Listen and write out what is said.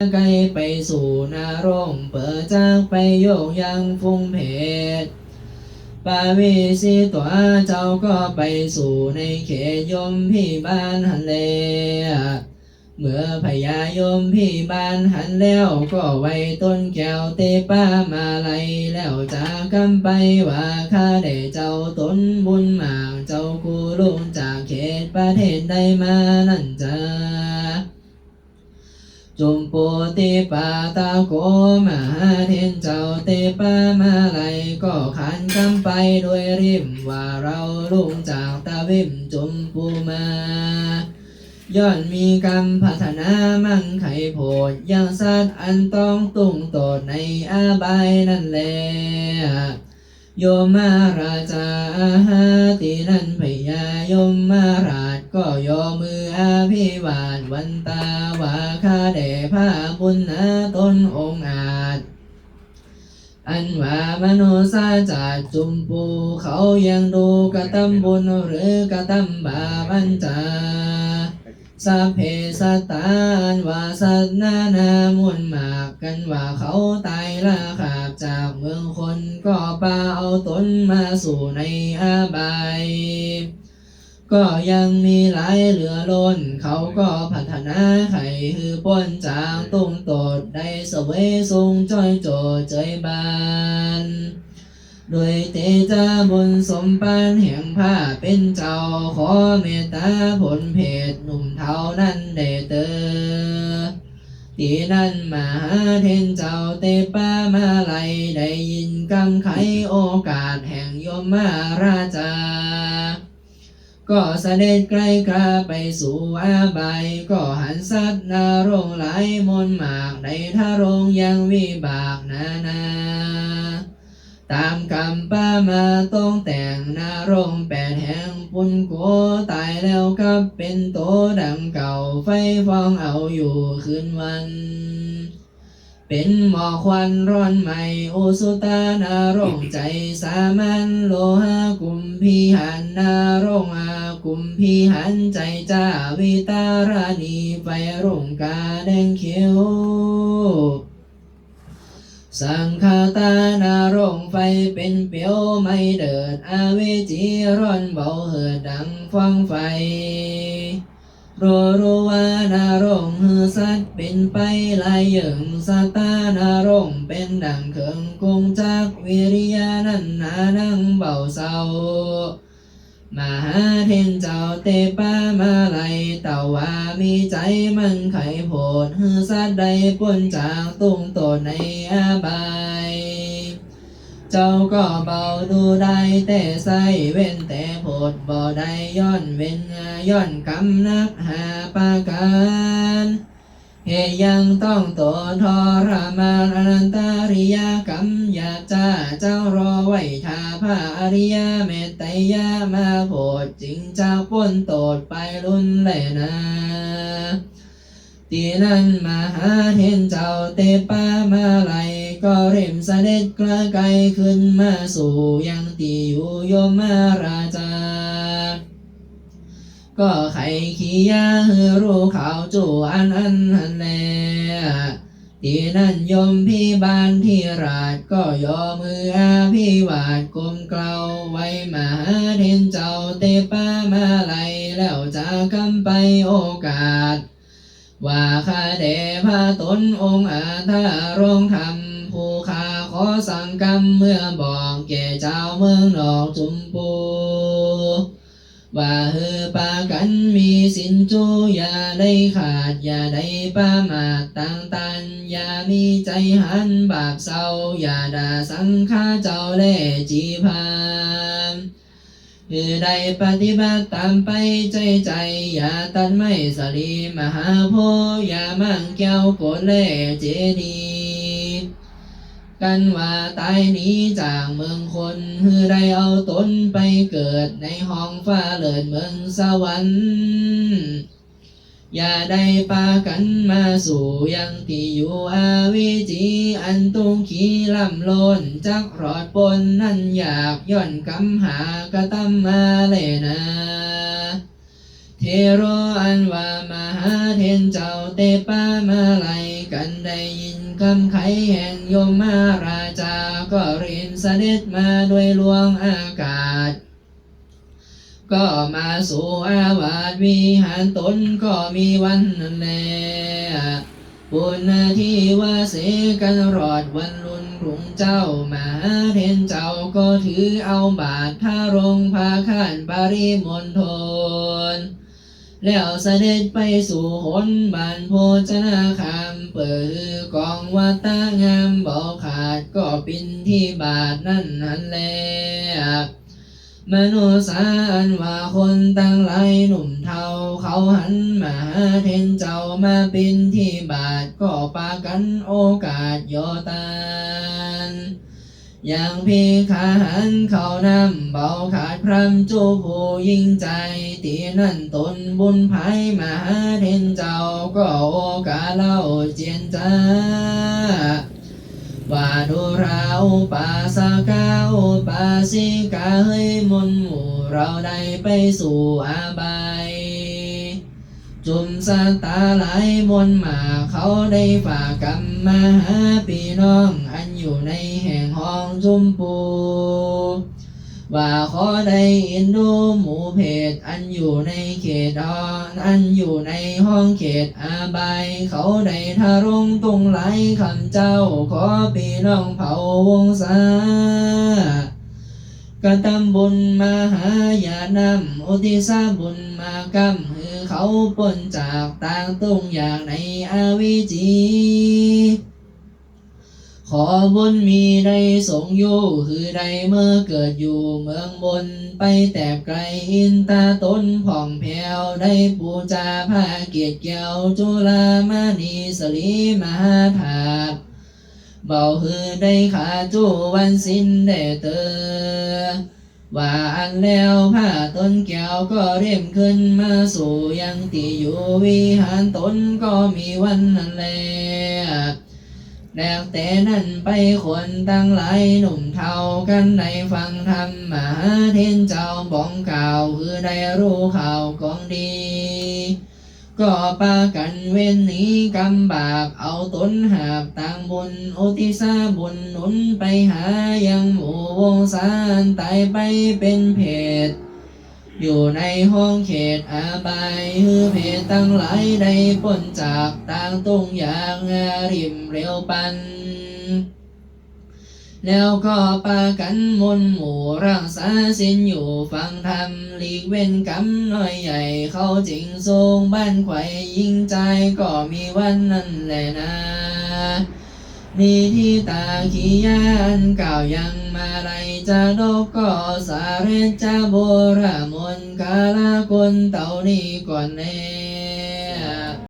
ไกลไปสู่นารงเปิดจากไปโยกยังฟุ้งเพศปาวิสิตัวเจ้าก็ไปสู่ในเขตยมพี่บ้านหันเลเมื่อพญายมพี่บ้านหันแล้วก็ไว้ต้นแก้วเตป้ามาไลยแล้วจากกำไปว่าข้าได้เจ้าต้นบุญมากเจ้ากูลุงจากเขตประเทศใดมานั่นจ้า จุมปูติปาตาโกมหาเทนเจ้าเตปามาไลยก็ขันคำไปด้วยริมว่าเราลุงจากตาวิมจุมปูมาย้อนมีกรรมพัฒนามั่งไขโพดยังสัตว์อันต้องตุงโตดในอาบายนั่นแหละ โยมมาราชาหาตินันพยายมมาราชก็โยอมืออาภิวาทวันตาวาคาเดพาบุญนาตนองอาจ อันว่ามนุษย์จาจุมปูเขายังดูกระทำบุญหรือกระทำบาปัญจา สัพเพสตานว่าสัตนานามุนมากกันว่าเขาตายละขาบจากเมืองคนก็ปาเอาตนมาสู่ในอาบายก็ยังมีหลายเหลือล้น เขาก็พัฒนาไข่คือป้นจางตุ้งตดได้เสวยทรงจ้อยโจเจยบาน ด้วยเตจาบุญสมปานแห่งผ้าเป็นเจ้าขอเมตตาผลเพศหนุ่มเท่านั้นได้เตอตีนั้นมหาเทนเจ้าเตปามาไลยได้ยินกำไขโอกาสแห่งยมมาราชาก็เสด็จไกลกราไปสู่อาบาย ก็หันสัตว์นารงหลายมนหมากในทารงยังวิบากนานา ตามกรรมป้ามาต้องแต่งนารงแปดแห่งปุนโกตายแล้วกับเป็นโตดังเก่าไฟฟองเอาอยู่คืนวัน เป็นหมอกควันร้อนใหม่โอสุตานารงใจสามัญโลหะกุมพีหันนารงอากุมพีหันใจจ้าวิตารานีไฟรุ่งกาแดงเขียว สังฆาตานารงไฟเป็นเปียวไม่เดิด อาเวจีร้อนเบาเหิดดังฟังไฟรู้รู้ว่านารงฮือสัตว์เป็นไปลายเยิงสตานารงเป็นดังเขิงกงจักวิริยานันนานังเบาเศร้า มหาเทนเจ้าเตป้ามาไลยเต่าว่ามีใจมันไขโพดฮือสัตใดป่นจากตุงโตในอาบาย เจ้าก็เบาดูได้แต่ใส่เว้นแต่โพดบ่ได้ย้อนเว้นย้อนกำนักหาปาการ เหยังต้องตัวทรมานอนันตาริยกรรมยาจ้าเจ้ารอไว้ทาพระอริยเมตไตยามาโพดจริงจาพ้นโตดไปรุนแลนะตีนั้นมหาเทนเจ้าเตปามาไลก็เริ่มเสด็จกระไกลขึ้นมาสู่ยังตีอยู่ยมมาราชา ก็ไขขี้ยาฮือรู้ข่าวจู่อันอันหันแลตีนั้นยมพี่บานที่ราชก็ยอมืออาพี่วาดกลมเกลาไว้มหาเทนเจ้าเตป้ามาไหลแล้วจะกำไปโอกาส ว่าข้าเดพาตนองค์อาทารงธรรมผู้ข้าขอสั่งกรรมเมื่อบอกแก่เจ้าเมืองนอกจุมปู ว่าเฮอปากันมีสินจูอย่าได้ขาด อย่าได้ป้ามาตต่างตัน อย่ามีใจหันบาปเศร้า อย่าด่าสังฆาเจ้าเล่จีพามคือได้ปฏิบัติตามไปใจใจ อย่าตัดไม่สลีมหาโพอย่ามั่งแก้วโกเล่เจดี กันว่าตายหนีจากเมืองคนฮือได้เอาตนไปเกิดในห้องฟ้าเลิศเมืองสวรรค์อย่าได้ปากันมาสู่ยังที่อยู่อาวิจีอันตุงขีลำโลนจักรอดปนนั่นอยากย่อนกำหากระตำมาเลยนะเทโรอันว่ามหาเทนเจ้าเตปามาไลยกันได้ยิน คำไขแห่งยมมาราจาก็เรียนเสด็จมาด้วยลวงอากาศ ก็มาสู่อาวาสวิหารตนก็มีวันนั้นแลบุญนาทีว่าเสกันรอดวันลุนกรุงเจ้ามาเทนเจ้าก็ถือเอาบาทพารงพาข้านปริมณฑล แล้วเสด็จไปสู่หนบานโพชนาคามเปิดกองวัตางามเบาขาดก็ปินที่บาทนั่นหันแลมนุษย์สารว่าคนตั้งหลายหนุ่มเทาเขาหันมาหาเทนเจ้ามาปินที่บาทก็ปากันโอกาสโยตาน อย่างพีขาหันเขานำเบาขาดพรำจูผู้ยิ่งใจ ตีนั่นตนบุญภัยมาหาเทนเจ้าก็โอกาเล่าเจียนจ้าว่าดูเราปาสกาอุปาสิกาเฮ้ยมนหมู่เราได้ไปสู่อาบาย จุมสตาหลายมนมาเขาได้ฝากกรรมมาหาพี่น้อง อันอยู่ในแห่งห้องจุมปูว่าขอได้อ็นดูหมู่เพศอันอยู่ในเขตอนอันอยู่ในห้องเขตอาบายเขาได้ทารงตรงไหลคำเจ้า ขอพี่น้องเผาวงศากระทำบุญมาหาญาณำอุทิศบุญมากรรม เขาปนจากต่างตรงอย่างในอาวิจีขอบุญมีได้สงอยู่คือได้เมื่อเกิดอยู่เมืองบนไปแต่ไกลอินตาตนผ่องแผ้วได้ปูจาผ้าเกียรติแก้วจุลามณีสลีมหาถาตเบาคือได้ขาจูวันสิ้นได้เตอ ว่าอันแล้วผ้าต้นแก้วก็เริ่มขึ้นมาสู่ยังตีอยู่วิหารตนก็มีวันนั้นแลแล้วแต่นั้นไปคนตั้งหลายหนุ่มเทากันในฟังธรรมมหาเทนเจ้าบองกล่าวคือได้รู้ข่าวของดี ก็ปากันเว้นหนี้กำบาปเอาตนหาบต่างบุญโอุทิศบุญหนุนไปหายังหมู่วงสารตายไปเป็นเพศอยู่ในห้องเขตอาบายฮือเพศตั้งหลายได้พ้นจากต่างตรงอย่างริมเร็วปัน แล้วก็ปากันมนหมู่รักษาสินอยู่ฟังธรรมหลีกเว้นกรรมน้อยใหญ่เขาจิงทรงบ้านไข่ยิ่งใจก็มีวันนั้นแหละนะมีที่ตาขียานกล่าวยังมาไลจะดกก็สาเรจจะโบรามนกาลาคนเต่านี้ก่อนแน่